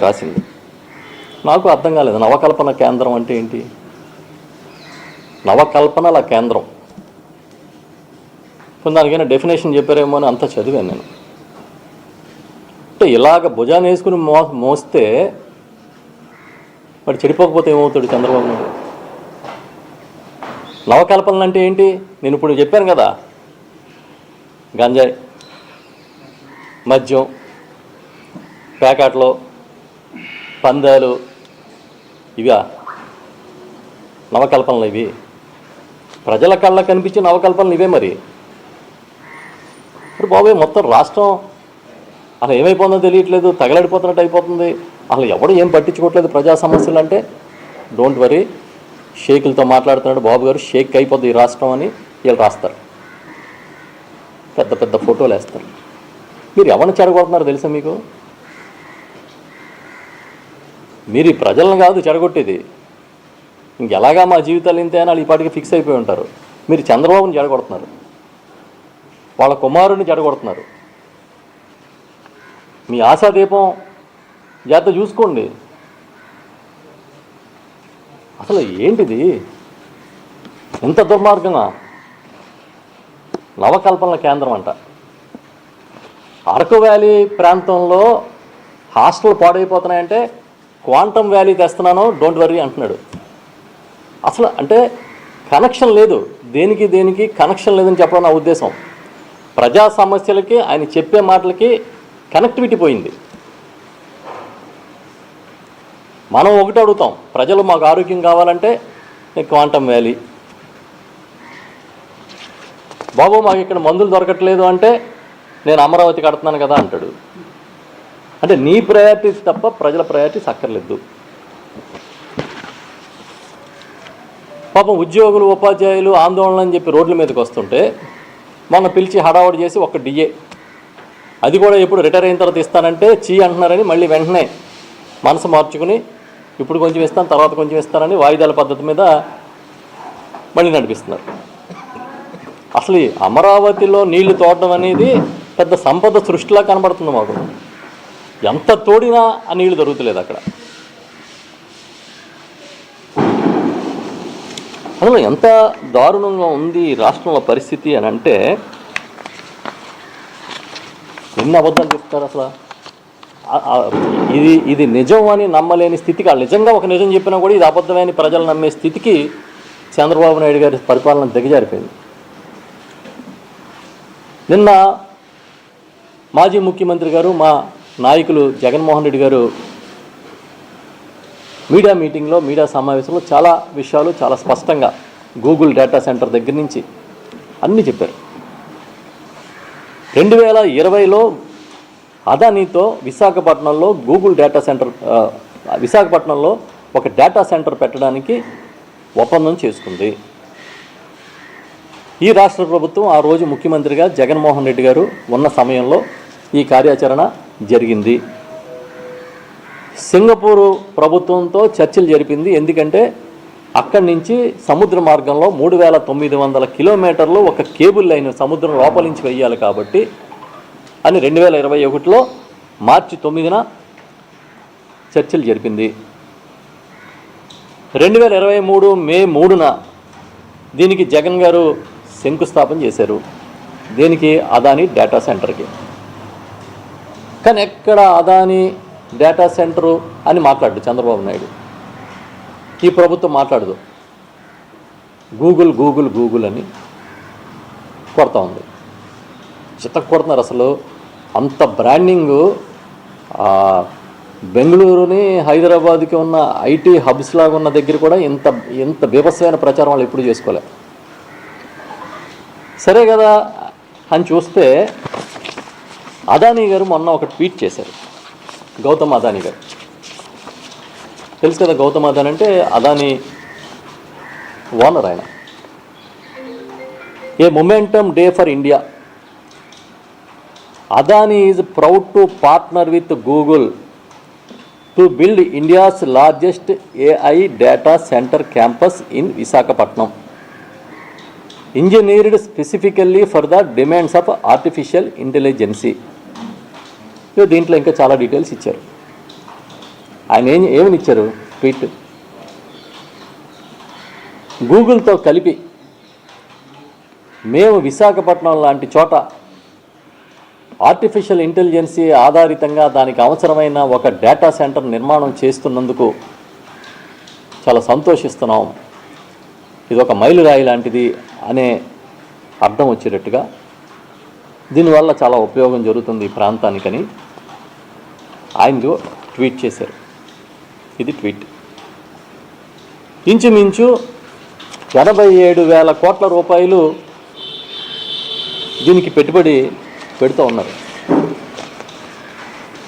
రాసింది. నాకు అర్థం కాలేదు. నవకల్పన కేంద్రం అంటే ఏంటి? నవకల్పనల కేంద్రం. కొన్ని దానికైనా డెఫినేషన్ చెప్పారేమో అని అంతా చదివాను నేను. అంటే ఇలాగ భుజాన్ని వేసుకుని మో మోస్తే వాడు చెడిపోకపోతే ఏమవుతాడు చంద్రబాబు నాయుడు? నవకల్పనలు అంటే ఏంటి? నేను ఇప్పుడు చెప్పాను కదా. గంజాయి మద్యం ప్యాకెట్లు పందాలు ఇవా నవకల్పనలు ఇవి. ప్రజల కళ్ళ కనిపించే నవకల్పనలు ఇవే మరి. ఇప్పుడు బాబోయ్ మొత్తం రాష్ట్రం అసలు ఏమైపోతుందో తెలియట్లేదు తగలడిపోతున్నట్టు అయిపోతుంది. అసలు ఎవడు ఏం పట్టించుకోవట్లేదు ప్రజా సమస్యలు అంటే. డోంట్ వరీ షేకులతో మాట్లాడుతున్నాడు బాబు గారు షేక్ అయిపోద్ది ఈ రాష్ట్రం అని వీళ్ళు రాస్తారు. పెద్ద పెద్ద ఫోటోలు వేస్తారు. మీరు ఎవరిని చెడగొడుతున్నారో తెలుసా మీకు? మీరు ఈ ప్రజలను కాదు చెడగొట్టేది. ఇంకెలాగా మా జీవితాలు ఇంతే అని వాళ్ళు ఈ ఫిక్స్ అయిపోయి ఉంటారు. మీరు చంద్రబాబుని చెడగొడుతున్నారు వాళ్ళ కుమారుడిని చెడగొడుతున్నారు మీ ఆశాదీపం జాగ్రత్త చూసుకోండి. అసలు ఏంటిది? ఎంత దుర్మార్గమా? నవకల్పనల కేంద్రం అంట. అరకు వ్యాలీ ప్రాంతంలో హాస్టల్ పాడైపోతున్నాయంటే క్వాంటమ్ వ్యాలీ తెస్తున్నాను డోంట్ వర్రీ అంటున్నాడు. అసలు అంటే కనెక్షన్ లేదు. దేనికి దేనికి కనెక్షన్ లేదని చెప్పడం నా ఉద్దేశం. ప్రజా సమస్యలకి ఆయన చెప్పే మాటలకి కనెక్టివిటీ పోయింది. మనం ఒకటి అడుగుతాం ప్రజలు మాకు ఆరోగ్యం కావాలంటే క్వాంటమ్ వ్యాలీ. బాబు మాకు ఇక్కడ మందులు దొరకట్లేదు అంటే నేను అమరావతి కడుతున్నాను కదా అంటాడు. అంటే నీ ప్రయారిటీస్ తప్ప ప్రజల ప్రయారిటీస్ అక్కర్లేదు. పాపం ఉద్యోగులు ఉపాధ్యాయులు ఆందోళన అని చెప్పి రోడ్ల మీదకి వస్తుంటే మొన్న పిలిచి హడావుడి చేసి ఒక డిఏ. అది కూడా ఎప్పుడు రిటైర్ అయిన తర్వాత ఇస్తానంటే చీ అంటున్నారని మళ్ళీ వెంటనే మనసు మార్చుకుని ఇప్పుడు కొంచెం ఇస్తాను తర్వాత కొంచెం ఇస్తానని వాయిదాల పద్ధతి మీద మళ్ళీ నడిపిస్తున్నారు. అసలు ఈ అమరావతిలో నీళ్ళు తోడడం అనేది పెద్ద సంపద సృష్టిలా కనబడుతుంది మాకు. ఎంత తోడినా ఆ నీళ్ళు దొరుకుతలేదు అక్కడ. అందులో ఎంత దారుణంగా ఉంది ఈ రాష్ట్రంలో పరిస్థితి అని అంటే ఎన్ని అబద్ధాలు చెప్తారు అసలు? ఇది ఇది నిజం అని నమ్మలేని స్థితికి నిజంగా ఒక నిజం చెప్పినా కూడా ఇది అబద్ధమని ప్రజలు నమ్మే స్థితికి చంద్రబాబు నాయుడు గారి పరిపాలన దిగజారిపోయింది. నిన్న మాజీ ముఖ్యమంత్రి గారు మా నాయకులు జగన్మోహన్ రెడ్డి గారు మీడియా మీటింగ్లో మీడియా సమావేశంలో చాలా విషయాలు చాలా స్పష్టంగా గూగుల్ డేటా సెంటర్ దగ్గర నుంచి అన్నీ చెప్పారు. రెండు వేల ఇరవైలో అదానీతో విశాఖపట్నంలో గూగుల్ డేటా సెంటర్ విశాఖపట్నంలో ఒక డేటా సెంటర్ పెట్టడానికి ఒప్పందం చేసుకుంది. ఈ రాష్ట్ర ప్రభుత్వం ఆ రోజు ముఖ్యమంత్రిగా జగన్మోహన్ రెడ్డి గారు ఉన్న సమయంలో ఈ కార్యాచరణ జరిగింది. సింగపూరు ప్రభుత్వంతో చర్చలు జరిపింది. ఎందుకంటే అక్కడి నుంచి సముద్ర మార్గంలో మూడు వేల తొమ్మిది వందల కిలోమీటర్లు ఒక కేబుల్ లైన్ సముద్రం లోపల నుంచి వెయ్యాలి కాబట్టి అని రెండు వేల ఇరవై ఒకటిలో మార్చి తొమ్మిదిన చర్చలు జరిపింది. రెండు వేల ఇరవై మూడు మే మూడున దీనికి జగన్ గారు శంకుస్థాపన చేశారు. దీనికి? అదాని డేటా సెంటర్కి. కానీ ఎక్కడ అదాని డేటా సెంటరు అని మాట్లాడు చంద్రబాబు నాయుడు. ఈ ప్రభుత్వం మాట్లాడదు. గూగుల్ గూగుల్ గూగుల్ అని కొడతా ఉంది. చిత్త కొడుతున్నారు అసలు. అంత బ్రాండింగు బెంగళూరుని హైదరాబాద్కి ఉన్న ఐటీ హబ్స్ లాగా ఉన్న దగ్గర కూడా ఇంత ఇంత బీభత్సమైన ప్రచారం వాళ్ళు ఎప్పుడు చేసుకోలే. సరే కదా అని చూస్తే అదానీ గారు మొన్న ఒక ట్వీట్ చేశారు. గౌతమ్ అదానీ గారు. తెలుసు కదా గౌతమ్ అదానీ అంటే అదానీ ఓనర్ ఆయన. A momentum day for India. Adani is proud to partner with Google to build India's largest AI data centre campus in Visakhapatnam. Engineered specifically for the demands of artificial intelligence. దీంట్లో ఇంకా చాలా details ఇచ్చారు. ఆయన ఏం ఏమని ఇచ్చారు? Tweet గూగుల్తో కలిపి మేము విశాఖపట్నం లాంటి చోట ఆర్టిఫిషియల్ ఇంటెలిజెన్సీ ఆధారితంగా దానికి అవసరమైన ఒక డేటా సెంటర్ నిర్మాణం చేస్తున్నందుకు చాలా సంతోషిస్తున్నాం. ఇది ఒక మైలురాయి లాంటిది అనే అర్థం వచ్చేటట్టుగా దీనివల్ల చాలా ఉపయోగం జరుగుతుంది ఈ ప్రాంతానికని. ఆయన ట్వీట్ చేశారు. ఇది ట్వీట్. ఇంచుమించు ఎనభై ఏడు వేల కోట్ల రూపాయలు దీనికి పెట్టుబడి పెడుతూ ఉన్నారు.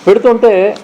పెడుతుంటే